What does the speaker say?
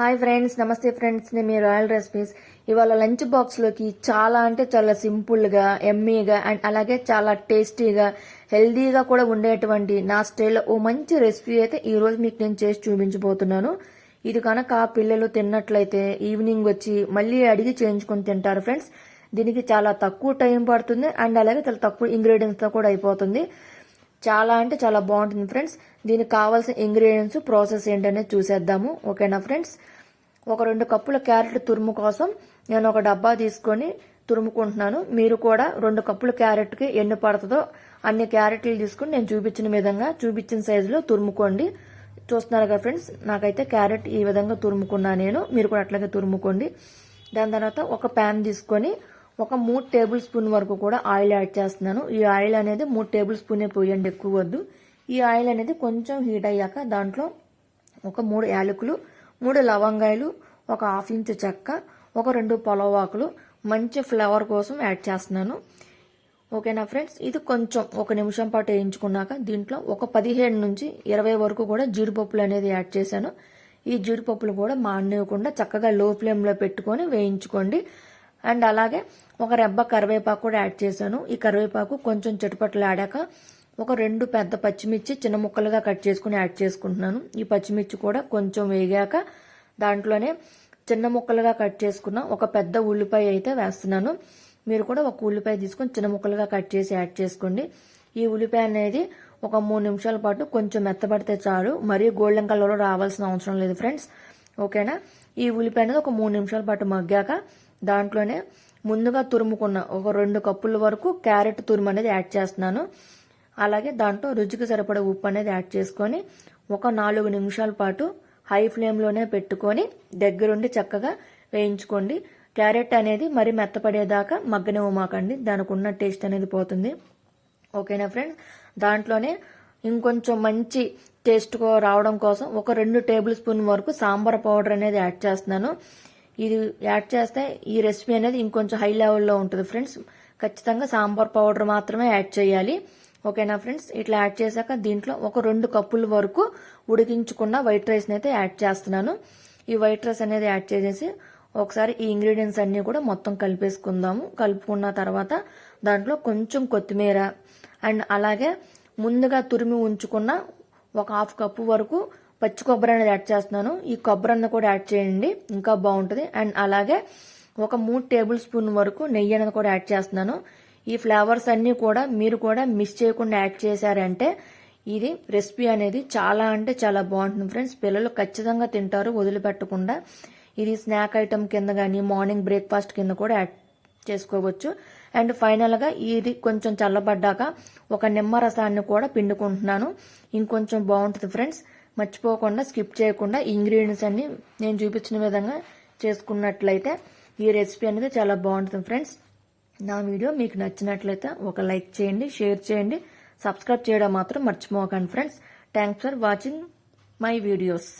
Hi friends నమస్తే friends నేను మీ రాయల్ రెసిపీస్ ఇవాళ లంచ్ బాక్స్లోకి చాలా అంటే చాలా సింపుల్గా ఎమ్మీగా అండ్ అలాగే చాలా టేస్టీగా హెల్దీగా కూడా ఉండేటువంటి నా స్టైల్లో ఓ మంచి రెసిపీ అయితే ఈరోజు మీకు నేను చేసి చూపించబోతున్నాను. ఇది కనుక పిల్లలు తిన్నట్లయితే ఈవినింగ్ వచ్చి మళ్ళీ అడిగి చేయించుకొని తింటారు ఫ్రెండ్స్ దీనికి చాలా తక్కువ టైం పడుతుంది అండ్ అలాగే చాలా తక్కువ ఇంగ్రీడియంట్స్తో కూడా అయిపోతుంది. చాలా అంటే చాలా బాగుంటుంది ఫ్రెండ్స్. దీనికి కావాల్సిన ఇంగ్రీడియంట్స్ ప్రాసెస్ ఏంటనేది చూసేద్దాము. ఓకేనా ఫ్రెండ్స్? ఒక రెండు కప్పుల క్యారెట్ తురుము కోసం నేను ఒక డబ్బా తీసుకొని తురుముకుంటున్నాను. మీరు కూడా రెండు కప్పుల క్యారెట్కి ఎన్ని పడుతుందో అన్ని క్యారెట్లు తీసుకుని నేను చూపించిన విధంగా చూపించిన సైజులో తురుముకోండి. చూస్తున్నారు కదా ఫ్రెండ్స్ నాకైతే క్యారెట్ ఈ విధంగా తురుముకున్నా నేను. మీరు కూడా అట్లాగే తురుముకోండి. దాని తర్వాత ఒక ప్యాన్ తీసుకొని ఒక మూడు టేబుల్ స్పూన్ వరకు కూడా ఆయిల్ యాడ్ చేస్తున్నాను. ఈ ఆయిల్ అనేది మూడు టేబుల్ స్పూనే పోయండి ఎక్కువ వద్దు. ఈ ఆయిల్ అనేది కొంచెం హీట్ అయ్యాక దాంట్లో ఒక మూడు యాలకులు మూడు లవంగాయలు ఒక హాఫ్ ఇంచ్ చెక్క ఒక రెండు పొలవాకులు మంచి ఫ్లేవర్ కోసం యాడ్ చేస్తున్నాను. ఓకేనా ఫ్రెండ్స్? ఇది కొంచెం ఒక నిమిషం పాటు వేయించుకున్నాక దీంట్లో ఒక పదిహేడు నుంచి ఇరవై వరకు కూడా జీడిపప్పులు అనేది యాడ్ చేశాను. ఈ జీడిపప్పులు కూడా మానేయకుండా చక్కగా లో ఫ్లేమ్లో పెట్టుకొని వేయించుకోండి. అండ్ అలాగే ఒక రెబ్బ కరివేపాకు కూడా యాడ్ చేశాను. ఈ కరివేపాకు కొంచెం చిటపట్లు ఆడాక ఒక రెండు పెద్ద పచ్చిమిర్చి చిన్న ముక్కలుగా కట్ చేసుకుని యాడ్ చేసుకుంటున్నాను. ఈ పచ్చిమిర్చి కూడా కొంచెం వేగాక దాంట్లోనే చిన్న ముక్కలుగా కట్ చేసుకున్న ఒక పెద్ద ఉల్లిపాయ అయితే వేస్తున్నాను. మీరు కూడా ఒక ఉల్లిపాయ తీసుకొని చిన్న ముక్కలుగా కట్ చేసి యాడ్ చేసుకోండి. ఈ ఉల్లిపాయ అనేది ఒక మూడు నిమిషాల పాటు కొంచెం మెత్తబడితే చాలు. మరీ గోల్డెన్ కలర్లో రావాల్సిన అవసరం లేదు ఫ్రెండ్స్. ఓకేనా? ఈ ఉల్లిపాయ అనేది ఒక మూడు నిమిషాల పాటు మగ్గాక దాంట్లోనే ముందుగా తురుముకున్న ఒక రెండు కప్పుల వరకు క్యారెట్ తురుము అనేది యాడ్ చేస్తున్నాను. అలాగే దాంట్లో రుచికి సరిపడే ఉప్పు అనేది యాడ్ చేసుకొని ఒక నాలుగు నిమిషాల పాటు హై ఫ్లేమ్లోనే పెట్టుకొని దగ్గరుండి చక్కగా వేయించుకోండి. క్యారెట్ అనేది మరి మెత్తపడేదాకా మగ్గనివ్వమాకండి. దానికి ఉన్న టేస్ట్ అనేది పోతుంది. ఓకేనా ఫ్రెండ్స్? దాంట్లోనే ఇంకొంచెం మంచి టేస్ట్ రావడం కోసం ఒక రెండు టేబుల్ స్పూన్ వరకు సాంబార్ పౌడర్ అనేది యాడ్ చేస్తున్నాను. ఇది యాడ్ చేస్తే ఈ రెసిపీ అనేది ఇంకొంచెం హై లెవెల్లో ఉంటుంది ఫ్రెండ్స్. ఖచ్చితంగా సాంబార్ పౌడర్ మాత్రమే యాడ్ చేయాలి. ఓకేనా ఫ్రెండ్స్? ఇట్లా యాడ్ చేశాక దీంట్లో ఒక రెండు కప్పుల వరకు ఉడికించుకున్న వైట్ రైస్ని అయితే యాడ్ చేస్తున్నాను. ఈ వైట్ రైస్ అనేది యాడ్ చేసేసి ఒకసారి ఈ ఇంగ్రీడియంట్స్ అన్నీ కూడా మొత్తం కలిపేసుకుందాము. కలుపుకున్న తర్వాత దాంట్లో కొంచెం కొత్తిమీర అండ్ అలాగే ముందుగా తురిమి ఉంచుకున్న ఒక హాఫ్ కప్పు వరకు పచ్చి కొబ్బరి అనేది యాడ్ చేస్తున్నాను. ఈ కొబ్బరి అన్న కూడా యాడ్ చేయండి. ఇంకా బాగుంటుంది. అండ్ అలాగే ఒక మూడు టేబుల్ స్పూన్ వరకు నెయ్యి అనేది కూడా యాడ్ చేస్తున్నాను. ఈ ఫ్లేవర్స్ అన్నీ కూడా మీరు కూడా మిస్ చేయకుండా యాడ్ చేశారంటే ఇది రెసిపీ అనేది చాలా అంటే చాలా బాగుంటుంది ఫ్రెండ్స్. పిల్లలు ఖచ్చితంగా తింటారు వదిలిపెట్టకుండా. ఇది స్నాక్ ఐటమ్ కింద కానీ మార్నింగ్ బ్రేక్ఫాస్ట్ కింద కూడా యాడ్ చేసుకోవచ్చు. అండ్ ఫైనల్గా ఇది కొంచెం చల్లబడ్డాక ఒక నిమ్మ రసాన్ని కూడా పిండుకుంటున్నాను. ఇంకొంచెం బాగుంటుంది ఫ్రెండ్స్ మర్చిపోకుండా స్కిప్ చేయకుండా ఇంగ్రీడియంట్స్ అన్ని నేను చూపించిన విధంగా చేసుకున్నట్లయితే ఈ రెసిపీ అనేది చాలా బాగుంటుంది ఫ్రెండ్స్ నా వీడియో మీకు నచ్చినట్లయితే ఒక లైక్ చేయండి షేర్ చేయండి. సబ్స్క్రైబ్ చేయడం మాత్రం మర్చిపోకండి friends thanks for watching my videos